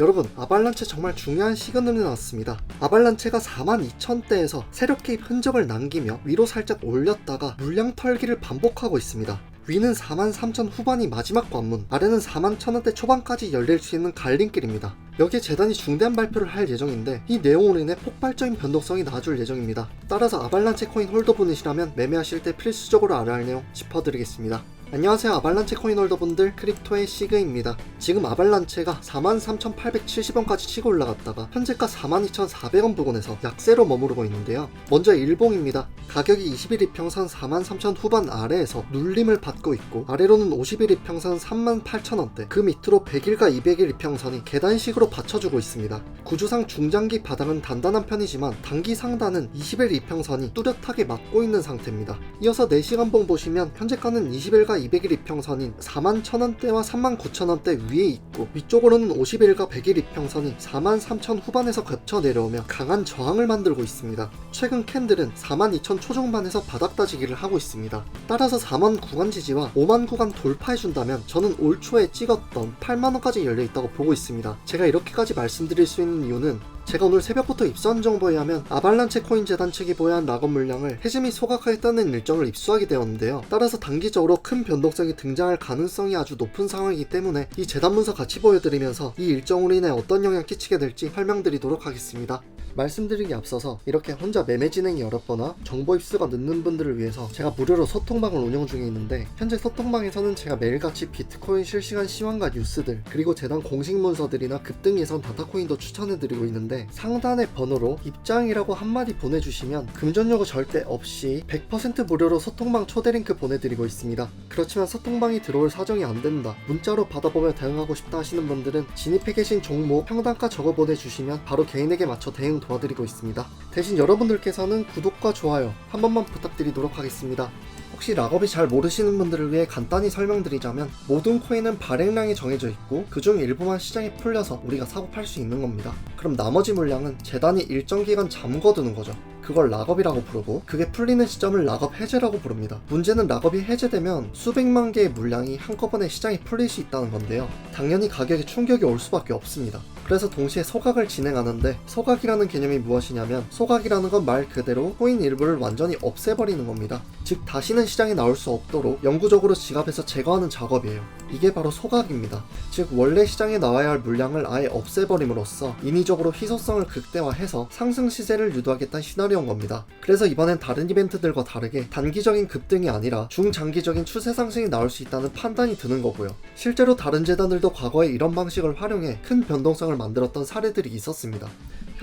여러분 아발란체 정말 중요한 시그널이 나왔습니다. 아발란체가 42,000대에서 세력 개입 흔적을 남기며 위로 살짝 올렸다가 물량 털기를 반복하고 있습니다. 위는 43,000 후반이 마지막 관문, 아래는 41,000원대 초반까지 열릴 수 있는 갈림길입니다. 여기에 재단이 중대한 발표를 할 예정인데 이 내용으로 인해 폭발적인 변동성이 나줄 예정입니다. 따라서 아발란체 코인 홀더분이시라면 매매하실 때 필수적으로 알아야 할 내용 짚어드리겠습니다. 안녕하세요 아발란체 코인 홀더분들 크립토의 시그입니다. 지금 아발란체가 43,870원까지 치고 올라갔다가 현재가 42,400원 부근에서 약세로 머무르고 있는데요. 먼저 일봉입니다. 가격이 21 이평선 43,000 후반 아래에서 눌림을 받고 있고 아래로는 51 이평선 38,000원대 그 밑으로 100일과 200일 이평선이 계단식으로 받쳐주고 있습니다. 구조상 중장기 바닥은 단단한 편이지만 단기 상단은 20일 이평선이 뚜렷하게 막고 있는 상태입니다. 이어서 4시간봉 보시면 현재가는 20일과 200일 이평선인 41,000원대와 39,000원대 위에 있고 위쪽으로는 50일과 100일 이평선이 43,000 후반에서 겹쳐 내려오며 강한 저항을 만들고 있습니다. 최근 캔들은 42,000 초중반에서 바닥 다지기를 하고 있습니다. 따라서 4만 구간 지지와 5만 구간 돌파해준다면 저는 올 초에 찍었던 8만원까지 열려있다고 보고 있습니다. 제가 이렇게까지 말씀드릴 수 있는 이유는 제가 오늘 새벽부터 입수한 정보에 하면 아발란체 코인 재단 측이 보유한 락업 물량을 해지 및 소각하겠다는 일정을 입수하게 되었는데요. 따라서 단기적으로 큰 변동성이 등장할 가능성이 아주 높은 상황이기 때문에 이 재단 문서 같이 보여드리면서 이 일정으로 인해 어떤 영향 끼치게 될지 설명드리도록 하겠습니다. 말씀드리기 앞서서 이렇게 혼자 매매 진행이 어렵거나 정보 입수가 늦는 분들을 위해서 제가 무료로 소통방을 운영 중에 있는데 현재 소통방에서는 제가 매일같이 비트코인 실시간 시황과 뉴스들 그리고 재단 공식 문서들이나 급등 예선 다타코인도 추천해드리고 있는데 상단의 번호로 입장이라고 한마디 보내주시면 금전 요구 절대 없이 100% 무료로 소통방 초대 링크 보내드리고 있습니다. 그렇지만 소통방이 들어올 사정이 안 된다 문자로 받아보며 대응하고 싶다 하시는 분들은 진입해 계신 종목 평단가 적어 보내주시면 바로 개인에게 맞춰 대응 도와드리고 있습니다. 대신 여러분들께서는 구독과 좋아요 한 번만 부탁드리도록 하겠습니다. 혹시 락업이 잘 모르시는 분들을 위해 간단히 설명드리자면 모든 코인은 발행량이 정해져 있고 그중 일부만 시장에 풀려서 우리가 사고 팔 수 있는 겁니다. 그럼 나머지 물량은 재단이 일정 기간 잠궈두는 거죠. 그걸 락업이라고 부르고 그게 풀리는 시점을 락업 해제라고 부릅니다. 문제는 락업이 해제되면 수백만 개의 물량이 한꺼번에 시장에 풀릴 수 있다는 건데요. 당연히 가격에 충격이 올 수밖에 없습니다. 그래서 동시에 소각을 진행하는데 소각이라는 개념이 무엇이냐면 소각이라는 건 말 그대로 코인 일부를 완전히 없애버리는 겁니다. 즉 다시는 시장에 나올 수 없도록 영구적으로 지갑에서 제거하는 작업이에요. 이게 바로 소각입니다. 즉 원래 시장에 나와야 할 물량을 아예 없애버림으로써 인위적으로 희소성을 극대화해서 상승 시세를 유도하겠다는 시나리오인 겁니다. 그래서 이번엔 다른 이벤트들과 다르게 단기적인 급등이 아니라 중장기적인 추세 상승이 나올 수 있다는 판단이 드는 거고요. 실제로 다른 재단들도 과거에 이런 방식을 활용해 큰 변동성을 만들었던 사례들이 있었습니다.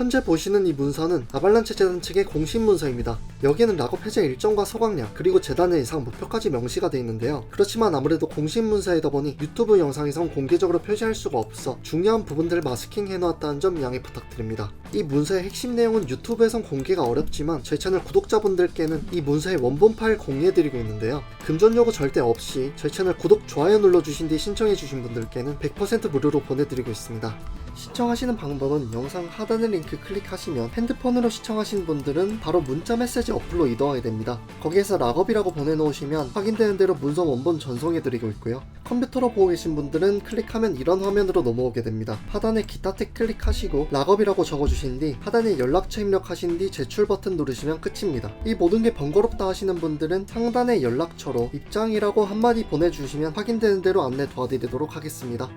현재 보시는 이 문서는 아발란체 재단 측의 공식 문서입니다. 여기에는 락업 해제 일정과 소각량 그리고 재단의 예상 목표까지 명시가 되어 있는데요. 그렇지만 아무래도 공식 문서이다 보니 유튜브 영상에선 공개적으로 표시할 수가 없어 중요한 부분들을 마스킹 해놓았다는 점 양해 부탁드립니다. 이 문서의 핵심 내용은 유튜브에선 공개가 어렵지만 저희 채널 구독자분들께는 이 문서의 원본 파일 공유해드리고 있는데요. 금전 요구 절대 없이 저희 채널 구독, 좋아요 눌러주신 뒤 신청해주신 분들께는 100% 무료로 보내드리고 있습니다. 시청하시는 방법은 영상 하단의 링크 클릭하시면 핸드폰으로 시청하시는 분들은 바로 문자 메시지 어플로 이동하게 됩니다. 거기에서 락업이라고 보내놓으시면 확인되는 대로 문서 원본 전송해드리고 있고요. 컴퓨터로 보고 계신 분들은 클릭하면 이런 화면으로 넘어오게 됩니다. 하단에 기타 탭 클릭하시고 락업이라고 적어주신 뒤 하단에 연락처 입력하신 뒤 제출 버튼 누르시면 끝입니다. 이 모든 게 번거롭다 하시는 분들은 상단의 연락처로 입장이라고 한마디 보내주시면 확인되는 대로 안내 도와드리도록 하겠습니다.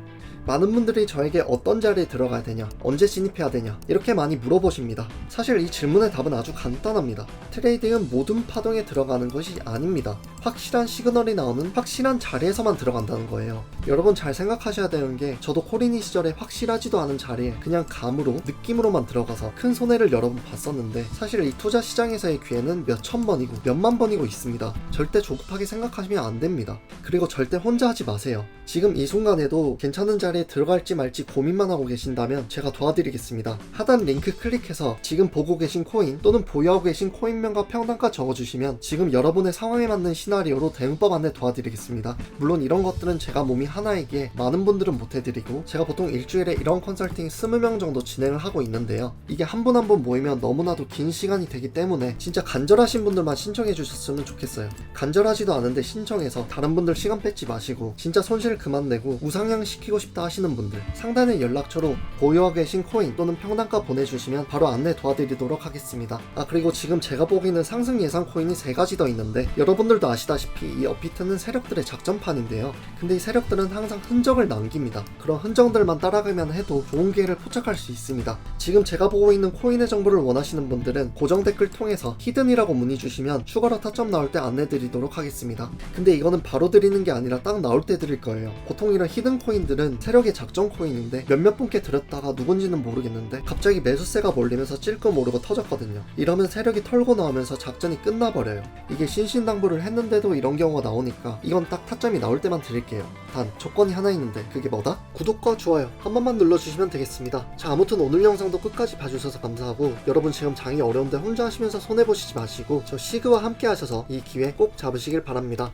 많은 분들이 저에게 어떤 자리 에 들어가야 되냐, 언제 진입해야 되냐, 이렇게 많이 물어보십니다. 사실 이 질문의 답은 아주 간단합니다. 트레이딩은 모든 파동에 들어가는 것이 아닙니다. 확실한 시그널이 나오는 확실한 자리에서만 들어간다는 거예요. 여러분 잘 생각하셔야 되는 게 저도 코리니 시절에 확실하지도 않은 자리에 그냥 감으로, 느낌으로만 들어가서 큰 손해를 여러 번 봤었는데 사실 이 투자 시장에서의 기회는 몇천 번이고 몇만 번이고 있습니다. 절대 조급하게 생각하시면 안 됩니다. 그리고 절대 혼자 하지 마세요. 지금 이 순간에도 괜찮은 자리에 들어갈지 말지 고민만 하고 계 신다면 제가 도와드리겠습니다. 하단 링크 클릭해서 지금 보고 계신 코인 또는 보유하고 계신 코인명과 평단가 적어주시면 지금 여러분의 상황에 맞는 시나리오로 대응법 안내 도와드리겠습니다. 물론 이런 것들은 제가 몸이 하나이기에 많은 분들은 못 해드리고 제가 보통 일주일에 이런 컨설팅 20명 정도 진행을 하고 있는데요. 이게 한 분 한 분 모이면 너무나도 긴 시간이 되기 때문에 진짜 간절하신 분들만 신청해 주셨으면 좋겠어요. 간절하지도 않은데 신청해서 다른 분들 시간 뺏지 마시고 진짜 손실 그만 내고 우상향 시키고 싶다 하시는 분들 상단의 연락처로 보유하고 계신 코인 또는 평단가 보내주시면 바로 안내 도와드리도록 하겠습니다. 아 그리고 지금 제가 보기에는 상승 예상 코인이 세 가지 더 있는데 여러분들도 아시다시피 이 업비트는 세력들의 작전판인데요. 근데 이 세력들은 항상 흔적을 남깁니다. 그런 흔적들만 따라가면 해도 좋은 기회를 포착할 수 있습니다. 지금 제가 보고 있는 코인의 정보를 원하시는 분들은 고정 댓글 통해서 히든이라고 문의 주시면 추가로 타점 나올 때 안내 드리도록 하겠습니다. 근데 이거는 바로 드리는 게 아니라 딱 나올 때 드릴 거예요. 보통 이런 히든 코인들은 세력의 작전 코인인데 몇몇 분께 드렸다가 누군지는 모르겠는데 갑자기 매수세가 몰리면서 찔끔 오르고 터졌거든요. 이러면 세력이 털고 나오면서 작전이 끝나버려요. 이게 신신당부를 했는데도 이런 경우가 나오니까 이건 딱 타점이 나올 때만 드릴게요. 단 조건이 하나 있는데 그게 뭐다? 구독과 좋아요 한 번만 눌러주시면 되겠습니다. 자 아무튼 오늘 영상도 끝까지 봐주셔서 감사하고 여러분 지금 장이 어려운데 혼자 하시면서 손해보시지 마시고 저 시그와 함께 하셔서 이 기회 꼭 잡으시길 바랍니다.